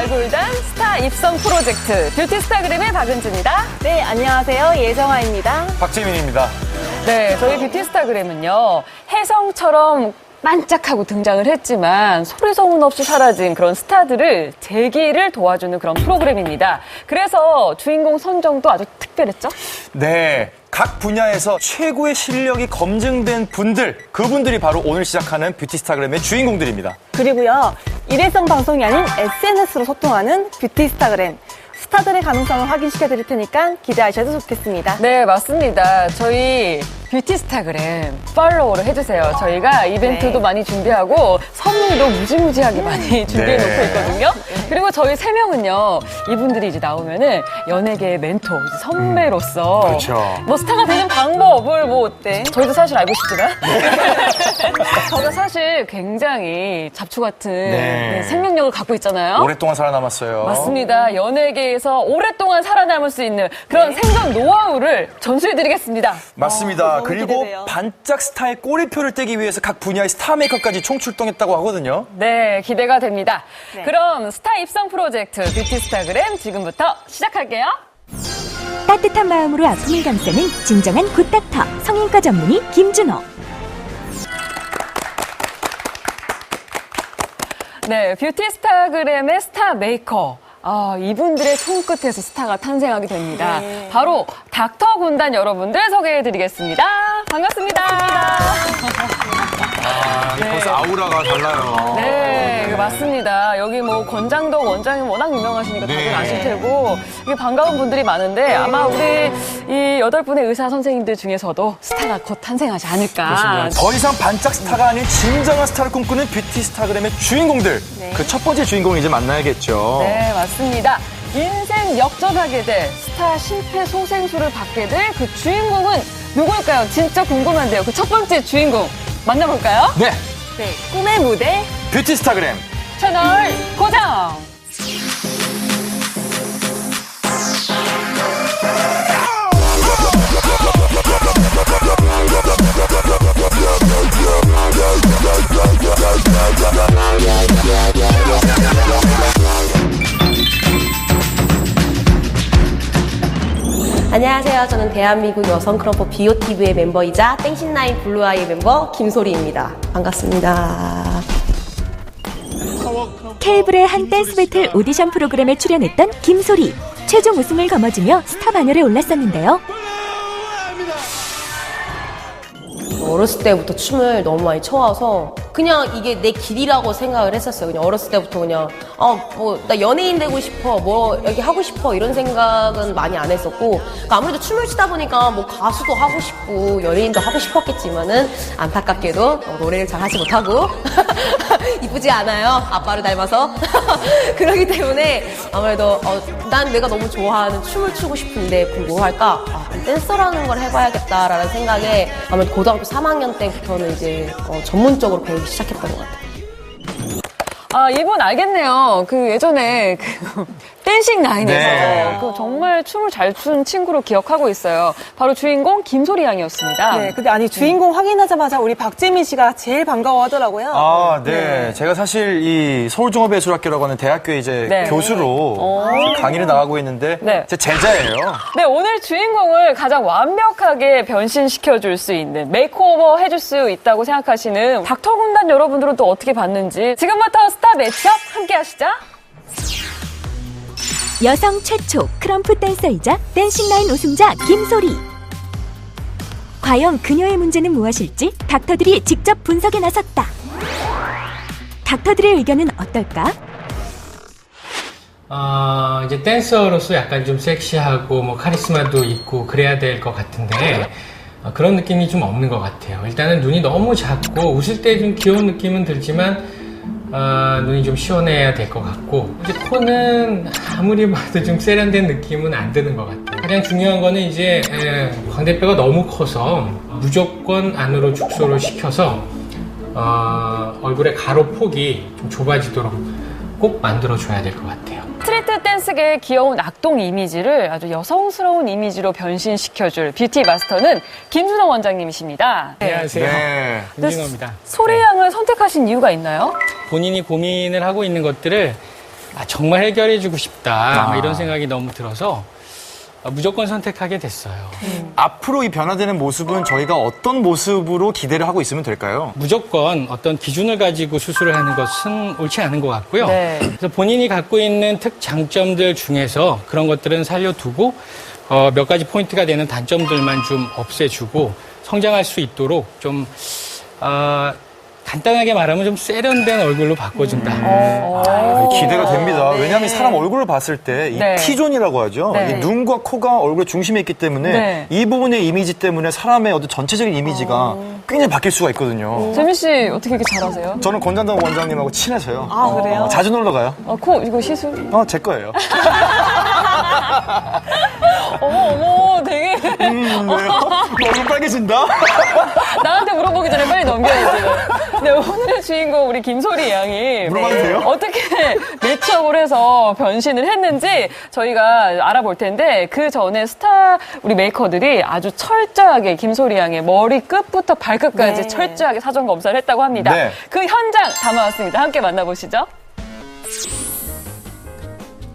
발굴단 스타 입성 프로젝트 뷰티 스타그램의 박은주입니다. 네, 안녕하세요. 예정아입니다. 박재민입니다. 네, 저희 뷰티 스타그램은요, 혜성처럼 반짝하고 등장을 했지만 소리 소문 없이 사라진 그런 스타들을 재기를 도와주는 그런 프로그램입니다. 그래서 주인공 선정도 아주 특별했죠? 네. 각 분야에서 최고의 실력이 검증된 분들, 그분들이 바로 오늘 시작하는 뷰티스타그램의 주인공들입니다. 그리고요, 일회성 방송이 아닌 SNS로 소통하는 뷰티 스타그램. 스타들의 가능성을 확인시켜 드릴 테니까 기대하셔도 좋겠습니다. 네, 맞습니다. 저희 뷰티 스타그램 팔로우를 해주세요. 저희가 이벤트도 네. 많이 준비하고 선물도 무지무지하게 많이 준비해 놓고 네. 있거든요. 그리고 저희 세 명은요, 이분들이 이제 나오면은 연예계의 멘토, 선배로서 그렇죠. 뭐 스타가 되는 방법을 뭐 네. 저희도 사실 알고 싶지만 저도 사실 굉장히 잡초 같은 네. 네, 생명력을 갖고 있잖아요. 오랫동안 살아남았어요. 맞습니다. 연예계에서 오랫동안 살아남을 수 있는 그런 생존 노하우를 전수해드리겠습니다. 맞습니다. 너무 그리고 기대돼요. 반짝 스타의 꼬리표를 떼기 위해서 각 분야의 스타 메이커까지 총출동했다고 하거든요. 네, 기대가 됩니다. 네. 그럼 스타 입성 프로젝트 뷰티 스타그램 지금부터 시작할게요. 따뜻한 마음으로 아픔을 감싸는 진정한 굿닥터 성인과 전문의 김준호 네, 뷰티 스타그램의 스타 메이커. 아, 이분들의 손끝에서 스타가 탄생하게 됩니다. 네. 바로 닥터 군단 여러분들 소개해 드리겠습니다. 반갑습니다. 아, 벌써 아우라가 달라요. 네, 맞습니다. 여기 뭐 권장덕 원장님 워낙 유명하시니까 다들 네. 아실 테고 이게 반가운 분들이 많은데 아마 우리 이 여덟 분의 의사 선생님들 중에서도 스타가 곧 탄생하지 않을까. 더 이상 반짝 스타가 아닌 진정한 스타를 꿈꾸는 뷰티 스타그램의 주인공들. 그첫 번째 주인공 이제 만나야겠죠. 네, 맞습니다. 인생 역전하게 될 스타 실패 소생술을 받게 될 그 주인공은 누구일까요? 진짜 궁금한데요. 그 첫 번째 주인공 만나볼까요? 네. 네, 꿈의 무대. 뷰티 스타그램. 채널 고정! 안녕하세요. 저는 대한민국 여성 크럼퍼 비오티브의 멤버이자 땡신나인 블루아이 멤버 김소리입니다. 반갑습니다. 케이블의 한 댄스 배틀 오디션 프로그램에 출연했던 김소리 최종 우승을 거머쥐며 스타 반열에 올랐었는데요 어렸을 때부터 춤을 너무 많이 춰와서 그냥 이게 내 길이라고 생각을 했었어요. 그냥 어렸을 때부터 그냥 어뭐 나 연예인 되고 싶어, 뭐 여기 하고 싶어 이런 생각은 많이 안 했었고 그러니까 아무래도 춤을 추다 보니까 뭐 가수도 하고 싶고 연예인도 하고 싶었겠지만은 안타깝게도 어, 노래를 잘 하지 못하고 이쁘지 않아요. 아빠를 닮아서 그렇기 때문에 아무래도 어, 난 내가 너무 좋아하는 춤을 추고 싶은데 그거 할까? 아, 댄서라는 걸 해봐야겠다라는 생각에 아무래도 고등학교 3학년 때부터는 이제 어, 전문적으로 배우 기 시작했던 것 같아요. 아, 이분 알겠네요. 그 예전에 그 댄싱 라인에서 네. 그 정말 춤을 잘 추는 친구로 기억하고 있어요. 바로 주인공 김소리 양이었습니다. 네, 근데 아니, 주인공 확인하자마자 우리 박재민 씨가 제일 반가워 하더라고요. 아, 네. 제가 사실 이 서울종합예술학교라고 하는 대학교에 이제 네. 교수로 강의를 나가고 있는데 네. 제 제자예요. 네, 오늘 주인공을 가장 완벽하게 변신시켜 줄 수 있는 메이크오버 해줄 수 있다고 생각하시는 닥터 군단 여러분들은 또 어떻게 봤는지 지금부터 스타 매치업 함께 하시죠. 여성 최초 크럼프 댄서이자 댄싱라인 우승자 김소리 과연 그녀의 문제는 무엇일지 닥터들이 직접 분석에 나섰다 닥터들의 의견은 어떨까? 어, 이제 댄서로서 약간 좀 섹시하고 뭐 카리스마도 있고 그래야 될 것 같은데 어, 그런 느낌이 좀 없는 것 같아요. 일단은 눈이 너무 작고 웃을 때 좀 귀여운 느낌은 들지만 어, 눈이 좀 시원해야 될 것 같고 이제 코는 아무리 봐도 좀 세련된 느낌은 안 드는 것 같아요. 가장 중요한 거는 이제 에, 광대뼈가 너무 커서 무조건 안으로 축소를 시켜서 어, 얼굴의 가로 폭이 좀 좁아지도록 꼭 만들어 줘야 될 것 같아요. 스트리트 댄스계의 귀여운 악동 이미지를 아주 여성스러운 이미지로 변신시켜줄 뷰티 마스터는 김준호 원장님이십니다. 네. 안녕하세요. 네. 김진호입니다. 소리 양을 선택하신 이유가 있나요? 본인이 고민을 하고 있는 것들을 아, 정말 해결해주고 싶다 뭐 아. 이런 생각이 너무 들어서 어, 무조건 선택하게 됐어요. 앞으로 이 변화되는 모습은 저희가 어떤 모습으로 기대를 하고 있으면 될까요? 무조건 어떤 기준을 가지고 수술을 하는 것은 옳지 않은 것 같고요. 네. 그래서 본인이 갖고 있는 특 장점들 중에서 그런 것들은 살려두고 어, 몇 가지 포인트가 되는 단점들만 좀 없애주고 성장할 수 있도록 좀 어, 간단하게 말하면 좀 세련된 얼굴로 바꿔준다. 아, 기대가 됩니다. 네. 왜냐하면 사람 얼굴을 봤을 때이 네. T존이라고 하죠. 네. 이 눈과 코가 얼굴의 중심에 있기 때문에 네. 이 부분의 이미지 때문에 사람의 어떤 전체적인 이미지가 굉장히 바뀔 수가 있거든요. 재민 씨 어떻게 이렇게 잘하세요? 저는 권장동 원장님하고 친해서요. 아, 그래요? 어, 자주 놀러 가요. 어, 코 이거 시술? 어, 제 거예요. 어머 어머 되게 음, 왜요? 얼굴 빨개진다? 나한테 물어보기 전에 빨리 넘겨야지. 네, 오늘의 주인공 우리 김소리 양이 물어봐도 돼요? 어떻게 매치업을 해서 변신을 했는지 저희가 알아볼 텐데 그 전에 스타 우리 메이커들이 아주 철저하게 김소리 양의 머리 끝부터 발끝까지 네. 철저하게 사전 검사를 했다고 합니다. 네. 그 현장 담아왔습니다. 함께 만나보시죠.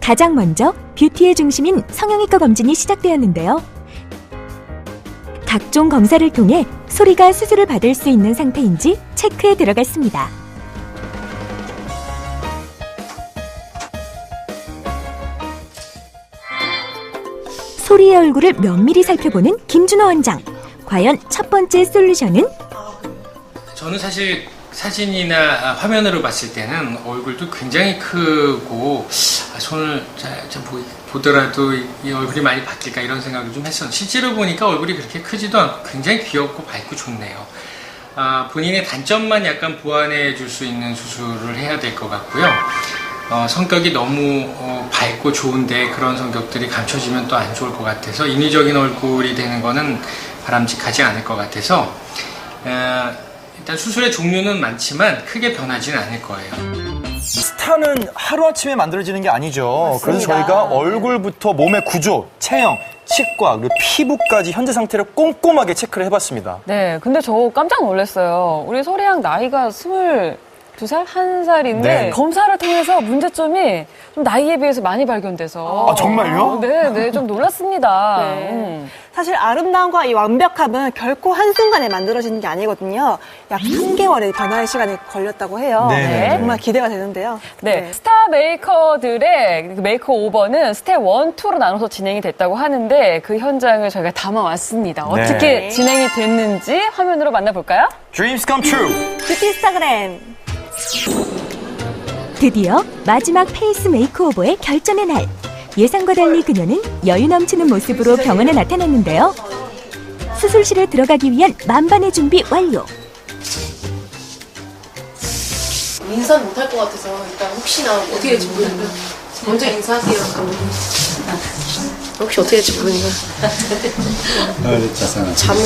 가장 먼저 뷰티의 중심인 성형외과 검진이 시작되었는데요. 각종 검사를 통해 소리가 수술을 받을 수 있는 상태인지 체크에 들어갔습니다. 소리의 얼굴을 면밀히 살펴보는 김준호 원장. 과연 첫 번째 솔루션은 저는 사실 사진이나 아, 화면으로 봤을 때는 얼굴도 굉장히 크고 아, 손을 자- 자 보- 보더라도 이- 이 얼굴이 많이 바뀔까 이런 생각을 좀 했었는데 실제로 보니까 얼굴이 그렇게 크지도 않고 굉장히 귀엽고 밝고 좋네요. 아, 본인의 단점만 약간 보완해 줄 수 있는 수술을 해야 될 것 같고요. 어, 성격이 너무 어, 밝고 좋은데 그런 성격들이 감춰지면 또 안 좋을 것 같아서 인위적인 얼굴이 되는 거는 바람직하지 않을 것 같아서 어, 일단 수술의 종류는 많지만 크게 변하지는 않을 거예요. 스타는 하루아침에 만들어지는 게 아니죠. 그래서 맞습니다. 저희가 얼굴부터 몸의 구조, 체형, 치과, 그리고 피부까지 현재 상태를 꼼꼼하게 체크를 해봤습니다. 네, 근데 저 깜짝 놀랐어요. 우리 소리양 나이가 스물 두 살, 한 살인데 네. 검사를 통해서 문제점이 좀 나이에 비해서 많이 발견돼서 아, 정말요? 네, 네, 좀 놀랐습니다. 네. 음. 사실 아름다움과 이 완벽함은 결코 한순간에 만들어지는 게 아니거든요. 약 3개월의 변화의 시간이 걸렸다고 해요. 네네. 정말 기대가 되는데요. 네, 스타 메이커들의 그 메이커 오버는 스텝 1, 2로 나눠서 진행이 됐다고 하는데 그 현장을 저희가 담아왔습니다. 어떻게 네. 진행이 됐는지 화면으로 만나볼까요? Dreams come true. 뷰티 스타그램. 드디어 마지막 페이스 메이크오버의 결전의 날. 예상과 달리 그녀는 여유 넘치는 모습으로 병원에 나타났는데요. 수술실에 들어가기 위한 만반의 준비 완료. 인사 못할 것 같아서 일단 혹시나 어떻게 될지 모르니까 먼저 인사하세요. 혹시 어떻게 될지 모르니까 잠을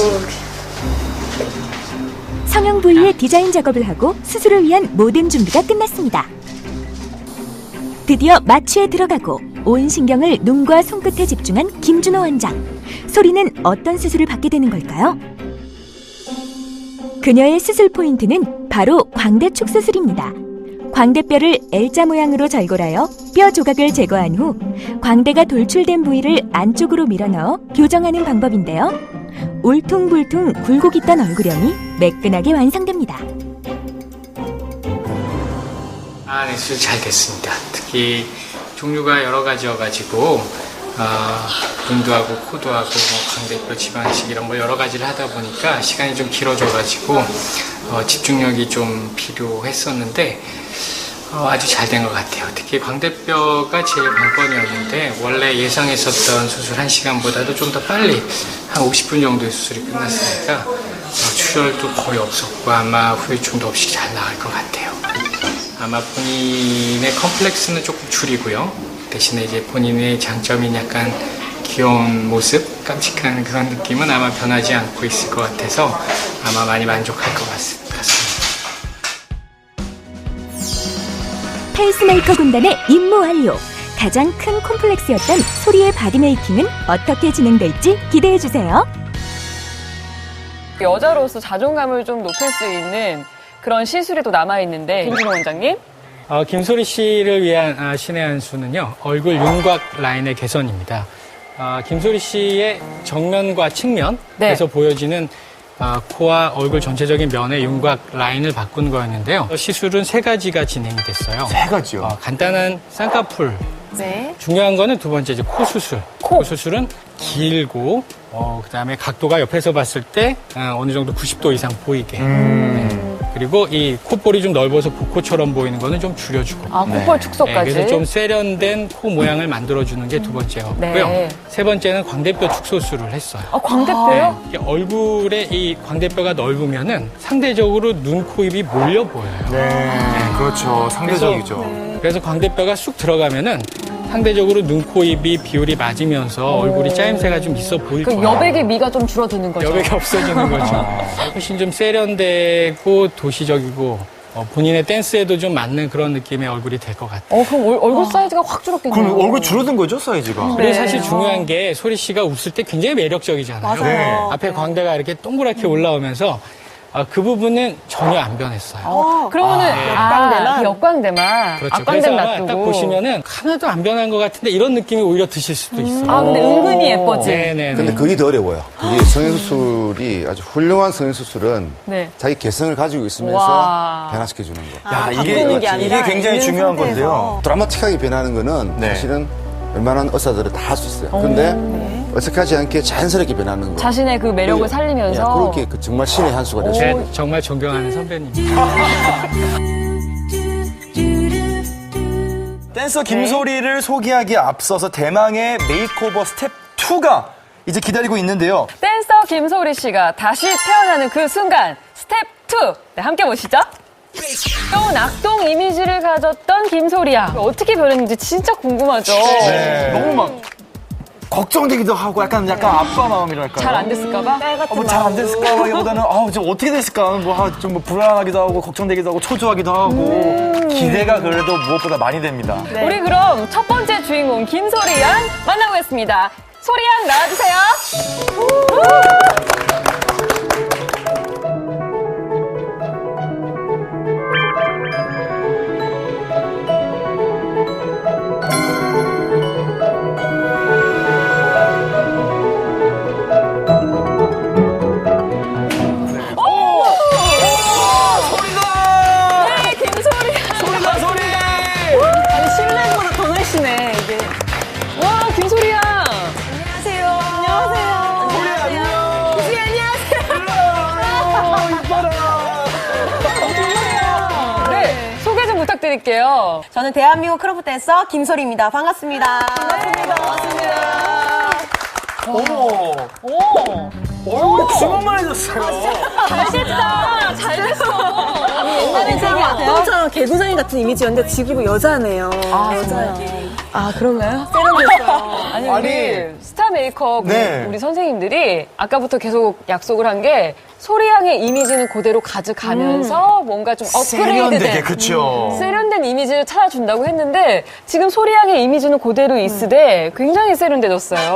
성형 부위의 디자인 작업을 하고 수술을 위한 모든 준비가 끝났습니다. 드디어 마취에 들어가고 온 신경을 눈과 손끝에 집중한 김준호 원장. 소리는 어떤 수술을 받게 되는 걸까요? 그녀의 수술 포인트는 바로 광대축 수술입니다. 광대뼈를 L자 모양으로 절골하여 뼈 조각을 제거한 후 광대가 돌출된 부위를 안쪽으로 밀어넣어 교정하는 방법인데요. 울퉁불퉁 굴곡 있던 얼굴형이 매끈하게 완성됩니다. 아, 네, 수술 잘 됐습니다. 특히 종류가 여러 가지여가지고 아, 눈도 하고 코도 하고 뭐 광대뼈 지방이식 이런 거 여러 가지를 하다 보니까 시간이 좀 길어져가지고 어, 집중력이 좀 필요했었는데 어, 아주 잘 된 것 같아요. 특히 광대뼈가 제일 관건이었는데 원래 예상했었던 수술 1시간보다도 좀 더 빨리 한 50분 정도의 수술이 끝났으니까 어, 출혈도 거의 없었고 아마 후유증도 없이 잘 나갈 것 같아요. 아마 본인의 컴플렉스는 조금 줄이고요. 대신에 이제 본인의 장점인 약간 귀여운 모습, 깜찍한 그런 느낌은 아마 변하지 않고 있을 것 같아서 아마 많이 만족할 것 같- 같습니다. 페이스메이커 군단의 임무 완료. 가장 큰 콤플렉스였던 소리의 바디메이킹은 어떻게 진행될지 기대해 주세요. 여자로서 자존감을 좀 높일 수 있는 그런 시술이 또 남아있는데 김준호 원장님? 어, 김소리 씨를 위한 아, 신의 한 수는요, 얼굴 윤곽 라인의 개선입니다. 아, 김소리 씨의 정면과 측면에서 네. 보여지는 아, 코와 얼굴 전체적인 면의 윤곽 라인을 바꾼 거였는데요. 시술은 세 가지가 진행이 됐어요. 세 가지요. 어, 간단한 쌍꺼풀. 네. 중요한 거는 두 번째 이제 코 수술. 코, 수술은 길고 어, 그다음에 각도가 옆에서 봤을 때 어, 어느 정도 90도 이상 보이게. 네. 그리고 이 콧볼이 좀 넓어서 복코처럼 보이는 거는 좀 줄여주고. 아, 콧볼 네, 축소까지. 그래서 좀 세련된 코 모양을 만들어주는 게 두 번째였고요. 네. 세 번째는 광대뼈 축소술을 했어요. 아, 광대뼈요? 네, 얼굴에 이 광대뼈가 넓으면은 상대적으로 눈, 코, 입이 몰려 보여요. 네, 그렇죠. 상대적이죠. 그래서 광대뼈가 쑥 들어가면은 상대적으로 눈, 코, 입이 비율이 맞으면서 얼굴이 짜임새가 좀 있어 보일 그 거예요. 여백의 미가 좀 줄어드는 거죠. 여백이 없어지는 거죠. 훨씬 좀 세련되고 도시적이고 어, 본인의 댄스에도 좀 맞는 그런 느낌의 얼굴이 될 것 같아요. 어, 그럼 얼- 얼굴 사이즈가 확 줄었겠네요. 그럼 얼굴 줄어든 거죠, 사이즈가? 그리고 사실 중요한 게 소리 씨가 웃을 때 굉장히 매력적이잖아요. 네. 앞에 광대가 이렇게 동그랗게 올라오면서 아, 그 부분은 전혀 안 변했어요. 그러면은 역광대만? 아, 그 역광대만 그렇죠. 그래서 앞광대는 아마 놔두고 딱 보시면은 하나도 안 변한 것 같은데 이런 느낌이 오히려 드실 수도 있어요. 아 근데 은근히 예뻐지. 네네. 근데 그게 더 어려워요. 이게 성형수술이 아주 훌륭한 성형수술은 네. 자기 개성을 가지고 있으면서 와. 변화시켜주는 거. 야, 이게, 바꾸는 게 아니라 이게 굉장히 중요한 상태에서. 건데요. 드라마틱하게 변하는 거는 네. 사실은 웬만한 의사들은 다 할 수 있어요. 근데 어색하지 않게 자연스럽게 변하는 거. 자신의 그 매력을 예, 살리면서 예, 그렇게 그 정말 신의 한 수가 됐어요. 제 정말 존경하는 선배님. 댄서 김소리를 소개하기에 앞서서 대망의 메이크오버 스텝 2가 이제 기다리고 있는데요. 댄서 김소리 씨가 다시 태어나는 그 순간 스텝 2 네, 함께 보시죠. 또 낙동 이미지를 가졌던 김소리 양 어떻게 변했는지 진짜 궁금하죠. 네. 너무 막 걱정되기도 하고 약간 약간 아빠 마음이랄까요? 잘 안 됐을까봐. 같은 어, 잘안 됐을까 보다는 아우 좀 어떻게 됐을까 뭐좀 뭐 불안하기도 하고 걱정되기도 하고 초조하기도 하고 기대가 그래도 무엇보다 많이 됩니다. 우리 그럼 첫 번째 주인공 김소리 양 만나보겠습니다. 소리 양 나와주세요. 소 저는 대한민국 크로프 댄서 김소리입니다. 반갑습니다. 어머. 오, 얼굴 주먹만해졌어요. 잘됐다. 잘됐어. 옛날에 되게 악동처럼 개구쟁이 같은 이미지였는데 지금 여자네요. 아, 여자요. 아, 그런가요? 세련됐어요. 아니, 아니. 우리 스타 메이크업 네. 우리 선생님들이 아까부터 계속 약속을 한게 소리양의 이미지는 그대로 가져가면서 뭔가 좀 세련되게 업그레이드된 그쵸. 세련된 이미지를 찾아준다고 했는데 지금 소리양의 이미지는 그대로 있으되 굉장히 세련돼졌어요.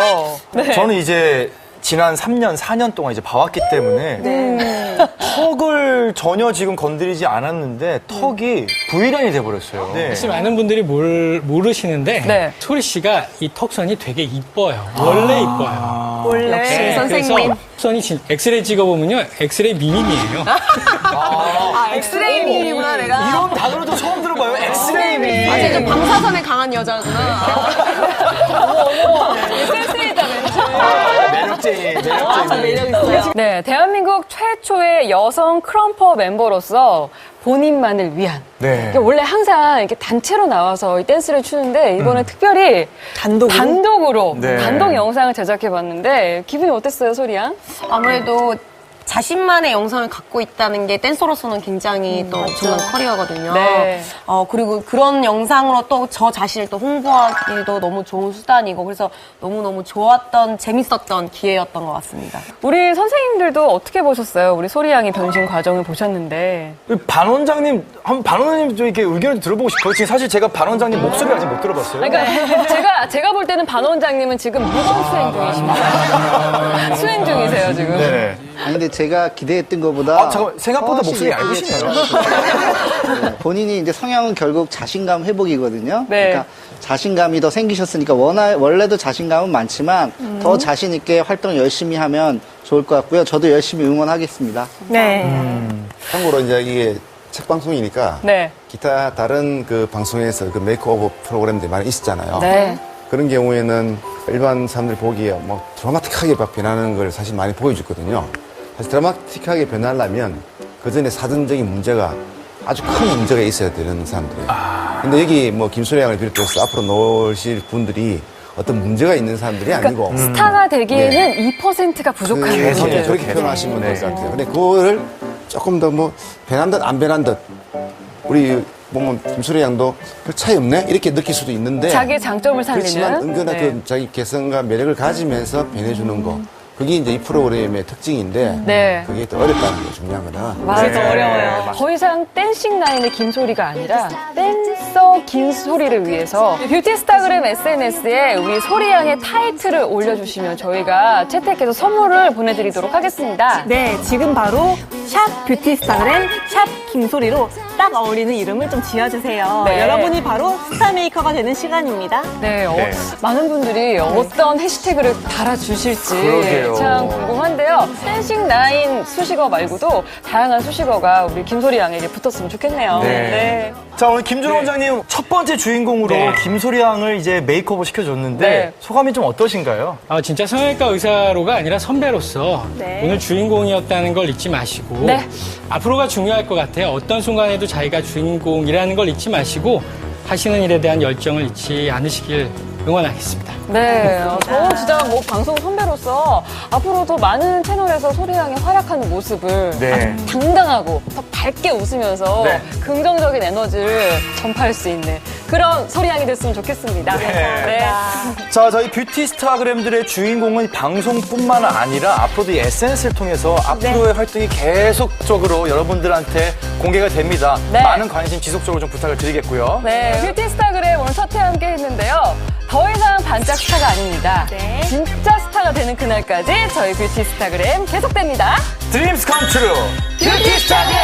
네. 저는 이제 지난 3년, 4년 동안 이제 봐왔기 때문에 네. 턱을 전혀 지금 건드리지 않았는데 턱이 V라인이 돼버렸어요. 네. 사실 많은 분들이 몰, 모르시는데 네. 소리 씨가 이 턱선이 되게 이뻐요. 원래 이뻐요. 원래. 네, 선생님. 그래서 턱선이 진- 엑스레이 찍어보면요. 엑스레이 미님이에요. 아, 엑스레이 미이구나, 내가. 이런 단어도 처음 들어봐요. 엑스레이미. 아, 좀 방사선에 강한 여자구나. 센스 있다, 멘트. 매력쟁이, 매력쟁이. 네, 대한민국 최초의 여성 크럼퍼 멤버로서 본인만을 위한. 네. 이게 원래 항상 이렇게 단체로 나와서 이 댄스를 추는데 이번에 특별히 단독으로? 단독으로 네. 단독 영상을 제작해 봤는데 기분이 어땠어요, 소리양? 아무래도 자신만의 영상을 갖고 있다는 게 댄서로서는 굉장히 또 엄청난 커리어거든요. 네. 어, 그리고 그런 영상으로 또 저 자신을 또 홍보하기도 너무 좋은 수단이고 그래서 너무너무 좋았던, 재밌었던 기회였던 것 같습니다. 우리 선생님들도 어떻게 보셨어요? 우리 소리양의 변신 과정을 보셨는데. 반 원장님, 한 반 원장님 좀 이렇게 의견을 들어보고 싶어요. 지금 사실 제가 반 원장님 목소리 아직 못 들어봤어요. 그러니까 제가 제가 볼 때는 반 원장님은 지금 무건 수행 중이십니다. 수행 중이세요 지금. 네네. 아니 근데 제가 기대했던 것보다 아, 잠깐만. 생각보다 목소리 얇으시네요. 잘 네, 본인이 이제 성향은 결국 자신감 회복이거든요. 네. 그러니까 자신감이 더 생기셨으니까 원하, 원래도 자신감은 많지만 더 자신 있게 활동 열심히 하면 좋을 것 같고요. 저도 열심히 응원하겠습니다. 네. 참고로 이제 이게 책 방송이니까 네. 기타 다른 그 방송에서 그 메이크오버 프로그램들이 많이 있었잖아요. 네. 그런 경우에는 일반 사람들이 보기에 뭐 드라마틱하게 막 변하는 걸 사실 많이 보여줬거든요. 사실 드라마틱하게 변하려면 그 전에 사전적인 문제가 아주 큰 문제가 있어야 되는 사람들이에요. 근데 여기 뭐 김소래 양을 비롯해서 앞으로 나오실 분들이 어떤 문제가 있는 사람들이 아니고 그러니까 스타가 되기에는 2%가 부족한 그, 거죠. 네, 그렇게 표현하시면 될것 같아요. 근데 그거를 조금 더 뭐 변한 듯 안 변한 듯 우리 보면 김소래 양도 별 차이 없네 이렇게 느낄 수도 있는데 자기의 장점을 살리는. 그렇지만 은근한 네. 그 자기 개성과 매력을 가지면서 변해주는 거 그게 이제 이 프로그램의 특징인데 네. 그게 또 어렵다는 게 중요한 거다. 맞아요. 어려워요. 더 이상 댄싱 라인의 김소리가 아니라 댄서 김소리를 위해서 뷰티 스타그램 SNS에 우리 소리양의 타이틀을 올려주시면 저희가 채택해서 선물을 보내드리도록 하겠습니다. 네, 지금 바로 샵 뷰티 스타그램 샵 김소리로 딱 어울리는 이름을 좀 지어주세요. 네. 여러분이 바로 스타 메이커가 되는 시간입니다. 네, 어, 네. 많은 분들이 어떤 해시태그를 달아주실지 그러게요. 참 궁금한데요. 댄싱 라인 수식어 말고도 다양한 수식어가 우리 김소리 양에게 붙었으면 좋겠네요. 네. 자, 오늘 김준 원장님 첫 번째 주인공으로 네. 김소리 양을 이제 메이크업을 시켜줬는데 네. 소감이 좀 어떠신가요? 아, 진짜 성형외과 의사로가 아니라 선배로서 네. 오늘 주인공이었다는 걸 잊지 마시고 네. 앞으로가 중요할 것 같아요. 어떤 순간에도 자기가 주인공이라는 걸 잊지 마시고 하시는 일에 대한 열정을 잊지 않으시길 응원하겠습니다. 네, 어, 저 진짜 뭐 방송 선배로서 앞으로도 많은 채널에서 소리양의 활약하는 모습을 네. 당당하고 더 밝게 웃으면서 네. 긍정적인 에너지를 전파할 수 있는 그런 소리양이 됐으면 좋겠습니다. 네. 자, 저희 뷰티 스타그램들의 주인공은 방송뿐만 아니라 앞으로도 이 SNS를 통해서 앞으로의 활동이 계속적으로 여러분들한테 공개가 됩니다. 네. 많은 관심 지속적으로 좀 부탁을 드리겠고요. 네, 뷰티 스타그램 오늘 첫 회 함께 했는데요. 더 이상 반짝 스타가 아닙니다. 네. 진짜 스타가 되는 그날까지 저희 뷰티 스타그램 계속됩니다. 드림스 컴 트루! 뷰티 스타그램!